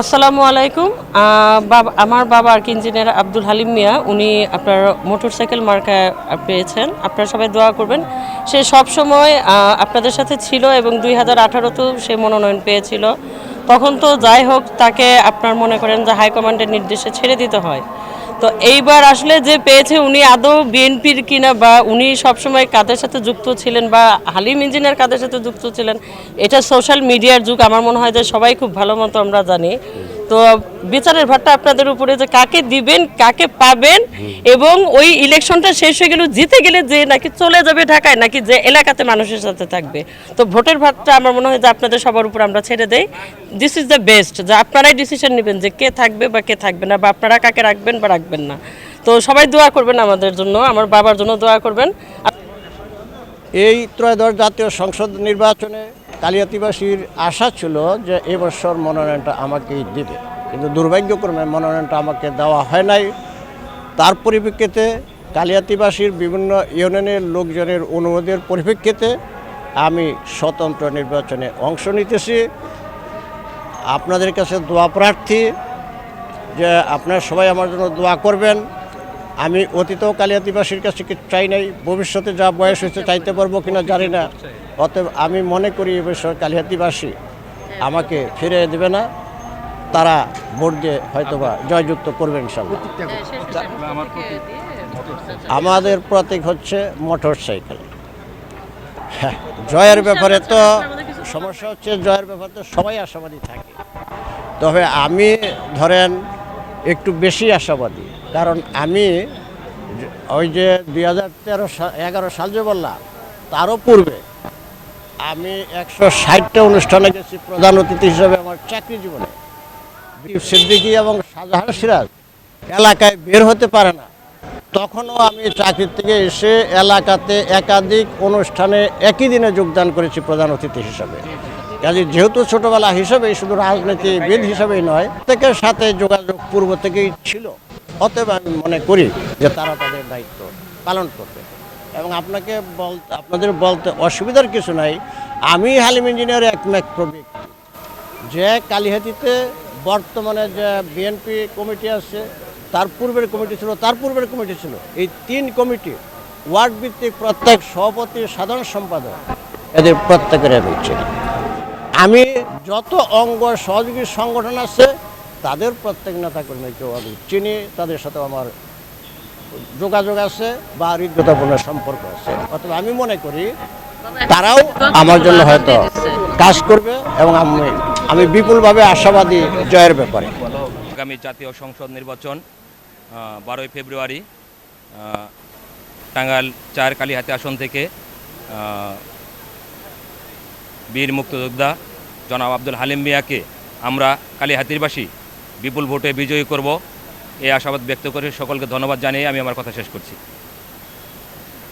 আসসালামু আলাইকুম। বাবা, আমার বাবা আর কি ইঞ্জিনিয়ার আব্দুল হালিম মিয়া, উনি আপনার মোটরসাইকেল মার্কা পেয়েছেন। আপনারা সবাই দোয়া করবেন। সে সব সময় আপনাদের সাথে ছিল এবং দুই হাজার আঠারোতেও সে মনোনয়ন পেয়েছিল। তখন তো যাই হোক, তাকে আপনার মনে করেন যে হাইকমান্ডের নির্দেশে ছেড়ে দিতে হয়। তো এইবার আসলে যে পেয়েছে উনি আদৌ বিএনপির কিনা বা উনি সবসময় কাদের সাথে যুক্ত ছিলেন বা হালিম ইঞ্জিনিয়ার কাদের সাথে যুক্ত ছিলেন, এটা সোশ্যাল মিডিয়ার যুগ। আমার মনে হয় যে সবাই খুব ভালো মতো আমরা জানি। তো বিচারের ভারটা আপনাদের উপরে যে কাকে দিবেন কাকে পাবেন এবং ওই ইলেকশনটা শেষ হয়ে গেল জিতে গেলে যে নাকি চলে যাবে ঢাকায় নাকি যে এলাকাতে মানুষের সাথে থাকবে। তো ভোটের ভাতটা আমার মনে হয় যে আপনাদের সবার উপর আমরা ছেড়ে দেই। দিস ইজ দ্য বেস্ট যে আপনারাই ডিসিশন নেবেন যে কে থাকবে বা কে থাকবে না বা আপনারা কাকে রাখবেন বা রাখবেন না। তো সবাই দোয়া করবেন আমাদের জন্য আমার বাবার জন্য দোয়া করবেন। এই ত্রয়োদশ জাতীয় সংসদ নির্বাচনে কালিয়াতিবাসীর আশা ছিল যে এবছর মনোনয়নটা আমাকেই দিবে। কিন্তু দুর্ভাগ্যক্রমে মনোনয়নটা আমাকে দেওয়া হয় নাই। তার পরিপ্রেক্ষিতে কালিয়াতিবাসীর বিভিন্ন ইউনিয়নের লোকজনের অনুরোধের পরিপ্রেক্ষিতে আমি স্বতন্ত্র নির্বাচনে অংশ নিতেছি। আপনাদের কাছে দোয়া প্রার্থী যে আপনারা সবাই আমার জন্য দোয়া করবেন। আমি অতীতেও কালিয়াতিবাসীর কাছে কিছু চাই নাই, ভবিষ্যতে যা বয়স হয়েছে চাইতে পারব কিনা জানি না। অতএব আমি মনে করি এবছর কালিয়াতিবাসী আমাকে ফিরে দেবে না, তারা ভোট দিয়ে হয়তোবা জয়যুক্ত করবেন ইনশাল্লাহ। আমাদের প্রতীক হচ্ছে মোটর সাইকেল। হ্যাঁ জয়ের ব্যাপারে তো সমস্যা হচ্ছে, জয়ের ব্যাপারে তো সবাই আশাবাদী থাকে। তবে আমি ধরেন একটু বেশি আশাবাদী। কারণ আমি ওই যে দুই হাজার তেরো এগারো সাল যে বললাম, তারও পূর্বে আমি একশো ষাটটা অনুষ্ঠানে গেছি প্রধান অতিথি হিসেবে আমার চাকরি জীবনে। সিদ্দিকি এবং শাহজাহান সিরাজ এলাকায় বের হতে পারে না। তখনও আমি চাকরি থেকে এসে এলাকাতে একাধিক অনুষ্ঠানে একই দিনে যোগদান করেছি প্রধান অতিথি হিসাবে। কাজে যেহেতু ছোটবেলা হিসেবেই শুধু রাজনীতিবিদ হিসেবেই নয় প্রত্যেকের সাথে যোগাযোগ পূর্ব থেকেই ছিল। অতএব আমি মনে করি যে তারা তাদের দায়িত্ব পালন করবে। এবং আপনাকে বলতে আপনাদের বলতে অসুবিধার কিছু নাই। আমি হালিম ইঞ্জিনিয়ার একমাত্র ব্যক্তি যে কালিহাতিতে বর্তমানে যে বিএনপি কমিটি আছে, তার পূর্বের কমিটি ছিল, তার পূর্বের কমিটি ছিল। এই তিন কমিটি ওয়ার্ড ভিত্তিক প্রত্যেক সভাপতি, সাধারণ সম্পাদক, এদের প্রত্যেকের চিনি আমি যত অঙ্গ সহযোগী সংগঠন আছে তাদের প্রত্যেক নেতাকর্মীকেও আমি চিনি তাদের সাথে আমার যোগাযোগ আছে বা হৃদ্যতাপূর্ণ সম্পর্ক আছে। অথবা আমি মনে করি তারাও আমার জন্য হয়তো কাজ করবে এবং আমি আমি বিপুলভাবে আশাবাদী জয়ের ব্যাপারে। আগামী জাতীয় সংসদ নির্বাচন বারোই ফেব্রুয়ারি আহ, টাঙ্গাইল চার কালীহাতি আসন থেকে বীর মুক্তিযোদ্ধা জনাব আব্দুল হালিম মিয়াকে আমরা কালীহাতিরবাসী বিপুল ভোটে বিজয়ী করব। এই আশাবাদ ব্যক্ত করে সকলকে ধন্যবাদ জানিয়ে আমি আমার কথা শেষ করছি।